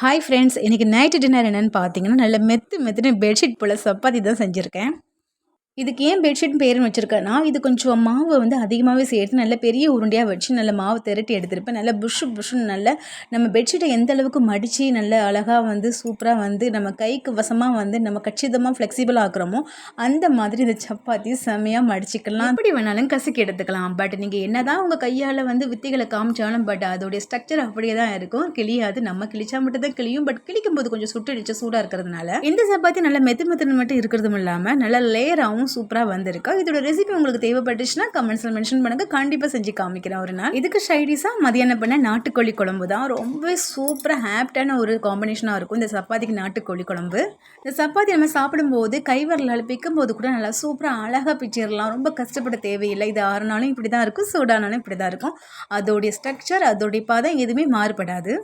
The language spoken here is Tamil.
ஹாய் ஃப்ரெண்ட்ஸ் இன்றைக்கி நைட்டு டின்னர் என்னென்னு பார்த்தீங்கன்னா நல்ல மெத்து மெத்துன்னு பெட்ஷீட் போல் சப்பாத்தி தான் செஞ்சுருக்கேன். இதுக்கு ஏன் பெட்ஷீட் பேருன்னு வச்சுருக்கேன்னா இது கொஞ்சம் மாவை வந்து அதிகமாகவே சேர்த்து நல்ல பெரிய உருண்டையாக வச்சு நல்ல மாவு திரட்டி எடுத்திருப்பேன். நல்ல புஷு புஷுன்னு நல்ல நம்ம பெட்ஷீட்டை எந்த அளவுக்கு மடித்து நல்ல அழகாக வந்து சூப்பராக வந்து நம்ம கைக்கு வசமாக வந்து நம்ம கச்சிதமாக ஃப்ளெக்சிபிள் ஆக்குறோமோ அந்த மாதிரி இந்த சப்பாத்தி செம்மையாக மடிச்சிக்கலாம். எப்படி வேணாலும் கசக்கி எடுத்துக்கலாம். பட் நீங்கள் என்ன தான் உங்கள் கையால் வந்து வித்தைகளை காமிச்சாலும் பட் அதோடைய ஸ்ட்ரக்சர் அப்படியே தான் இருக்கும். கிளியாது. நம்ம கிழிச்சா மட்டும் தான் கிளியும் பட் கிளிக்கும் போது கொஞ்சம் சுட்டு சூடாக இருக்கிறதுனால இந்த சப்பாத்தி நல்லா மெத்து மெத்துன்னு மட்டும் இருக்கிறதும் இல்லாமல் நல்ல லேயராகவும் சூப்பராக வந்திருக்கு. இதோட ரெசிபி உங்களுக்கு தேவைப்பட்டுச்சுன்னா கமெண்ட்ஸில் மென்ஷன் பண்ணுங்கள் கண்டிப்பாக செஞ்சு காமிக்கிறேன் ஒரு நாள். இதுக்கு ஷைடிஸாக மதியானம் பண்ண நாட்டுக்கோழி குழம்பு தான். ரொம்ப சூப்பராக ஹேப்டான ஒரு காம்பினேஷனாக இருக்கும். இந்த சப்பாத்திக்கு நாட்டுக்கோழி குழம்பு. இந்த சப்பாத்தி நம்ம சாப்பிடும்போது கைவரலால் பிக்கும் போது கூட நல்லா சூப்பராக அழகாக பிச்சிடலாம் ரொம்ப கஷ்டப்பட தேவையில்லை. இது ஆறுனாலும் இப்படி தான் இருக்கும். சூடானாலும் இப்படி தான் இருக்கும். அதோடைய ஸ்ட்ரக்சர் அதோடைய பதம் எதுவுமே மாறுபடாது.